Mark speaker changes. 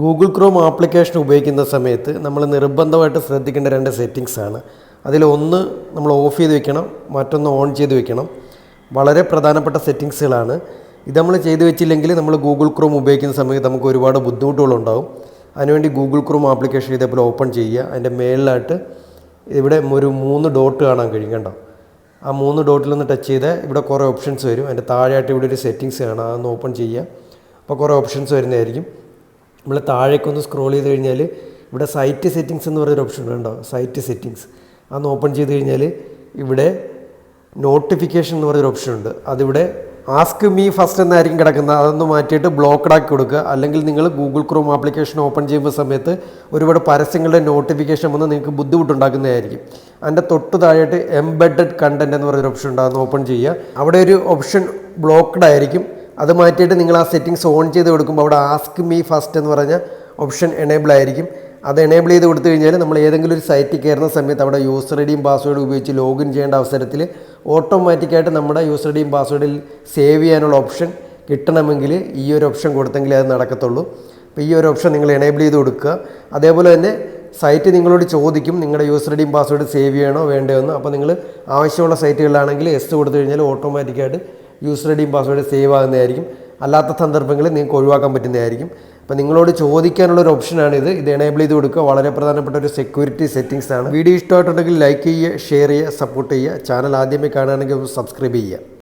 Speaker 1: Google Chrome application ഉപയോഗിക്കുന്ന സമയത്ത് നമ്മൾ നിർബന്ധമായിട്ട് ശ്രദ്ധിക്കേണ്ട രണ്ട് സെറ്റിങ്സ് ആണ്. അതിലൊന്ന് നമ്മൾ ഓഫ് ചെയ്ത് വെക്കണം മറ്റൊന്ന് ഓൺ ചെയ്ത് വെക്കണം. വളരെ പ്രധാനപ്പെട്ട സെറ്റിങ്സുകളാണ് ഇത് നമ്മൾ ചെയ്തു വെച്ചില്ലെങ്കിൽ നമ്മൾ ഗൂഗിൾ ക്രോം ഉപയോഗിക്കുന്ന സമയത്ത് നമുക്ക് ഒരുപാട് ബുദ്ധിമുട്ടുകളുണ്ടാവും അതിനുവേണ്ടി ഗൂഗിൾ ക്രോം ആപ്ലിക്കേഷൻ ഇതേപോലെ ഓപ്പൺ ചെയ്യുക. അതിന്റെ മേളിലായിട്ട് ഇവിടെ ഒരു മൂന്ന് ഡോട്ട് കാണാൻ കഴിയും കണ്ടോ? ആ മൂന്ന് ഡോട്ടിൽ ഒന്ന് ടച്ച് ചെയ്താൽ ഇവിടെ കുറേ ഓപ്ഷൻസ് വരും. അതിന്റെ താഴെയായിട്ട് ഇവിടെ ഒരു സെറ്റിങ്സ് കാണാം. അതൊന്ന് ഓപ്പൺ ചെയ്യുക. അപ്പോൾ കുറേ ഓപ്ഷൻസ് വരുന്നതായിരിക്കും. നമ്മൾ താഴേക്കൊന്ന് സ്ക്രോൾ ചെയ്ത് കഴിഞ്ഞാൽ ഇവിടെ സൈറ്റ് സെറ്റിങ്സ് എന്ന് പറയുന്ന ഓപ്ഷൻ ഉണ്ടോ സൈറ്റ് സെറ്റിങ്സ് അന്ന് ഓപ്പൺ ചെയ്ത് കഴിഞ്ഞാൽ ഇവിടെ നോട്ടിഫിക്കേഷൻ എന്ന് പറയുന്ന ഓപ്ഷൻ ഉണ്ട്. അതിവിടെ ആസ്ക് മീ ഫസ്റ്റ് എന്നായിരിക്കും കിടക്കുന്നത്. അതൊന്ന് മാറ്റിയിട്ട് ബ്ലോക്ക്ഡ് ആക്കി കൊടുക്കുക. അല്ലെങ്കിൽ നിങ്ങൾ ഗൂഗിൾ ക്രോം ആപ്ലിക്കേഷൻ ഓപ്പൺ ചെയ്യുമ്പോൾ സമയത്ത് ഒരുപാട് പരസ്യങ്ങളുടെ നോട്ടിഫിക്കേഷൻ വന്ന് നിങ്ങൾക്ക് ബുദ്ധിമുട്ടുണ്ടാക്കുന്നതായിരിക്കും. അതിന്റെ തൊട്ട് താഴെയായിട്ട് എംബെഡഡ് കണ്ടന്റ് എന്ന് പറയുന്ന ഓപ്ഷൻ ഉണ്ട്. അതൊന്ന് ഓപ്പൺ ചെയ്യുക. അവിടെ ഒരു ഓപ്ഷൻ ബ്ലോക്ക്ഡ് ആയിരിക്കും. അത് മാറ്റിയിട്ട് നിങ്ങൾ ആ സെറ്റിങ്സ് ഓൺ ചെയ്ത് കൊടുക്കുമ്പോൾ അവിടെ ആസ്ക് മീ ഫസ്റ്റ് എന്ന് പറഞ്ഞ ഓപ്ഷൻ എനേബിൾ ആയിരിക്കും. അത് എനേബിൾ ചെയ്ത് കൊടുത്തു കഴിഞ്ഞാൽ നമ്മൾ ഏതെങ്കിലും ഒരു സൈറ്റിൽ കയറുന്ന സമയത്ത് അവിടെ യൂസർ ഐഡിയും പാസ്വേഡും ഉപയോഗിച്ച് ലോഗിൻ ചെയ്യേണ്ട അവസരത്തിൽ ഓട്ടോമാറ്റിക്കായിട്ട് നമ്മുടെ യൂസർ ഐഡിയും പാസ്വേഡിൽ സേവ് ചെയ്യാനുള്ള ഓപ്ഷൻ കിട്ടണമെങ്കിൽ ഈ ഒരു ഓപ്ഷൻ കൊടുത്തെങ്കിൽ അത് നടക്കത്തുള്ളൂ. അപ്പോൾ ഈ ഒരു ഓപ്ഷൻ നിങ്ങൾ എനേബിൾ ചെയ്ത് കൊടുക്കുക. അതേപോലെ തന്നെ സൈറ്റ് നിങ്ങളോട് ചോദിക്കും നിങ്ങളുടെ യൂസർ ഐഡിയും പാസ്വേഡ് സേവ് ചെയ്യണോ വേണ്ടയോ എന്ന്. അപ്പോൾ നിങ്ങൾ ആവശ്യമുള്ള സൈറ്റുകളിലാണെങ്കിൽ എസ് കൊടുത്തു കഴിഞ്ഞാൽ ഓട്ടോമാറ്റിക്കായിട്ട് യൂസർ ഐഡിയും പാസ്വേഡ് സേവ് ആകുന്നതായിരിക്കും അല്ലാത്ത സന്ദർഭങ്ങളിൽ നിങ്ങൾക്ക് ഒഴിവാക്കാൻ പറ്റുന്നതായിരിക്കും. അപ്പോൾ നിങ്ങളോട് ചോദിക്കാനുള്ള ഒരു ഓപ്ഷനാണ് ഇത്. ഇത് എനേബിൾ ചെയ്ത് കൊടുക്കുക. വളരെ പ്രധാനപ്പെട്ട ഒരു സെക്യൂരിറ്റി സെറ്റിംഗ്സ് ആണ്. വീഡിയോ ഇഷ്ടമായിട്ടുണ്ടെങ്കിൽ ലൈക്ക് ചെയ്യുക ഷെയർ ചെയ്യുക സപ്പോർട്ട് ചെയ്യുക. ചാനൽ ആദ്യമേ കാണുകയാണെങ്കിൽ സബ്സ്ക്രൈബ് ചെയ്യുക.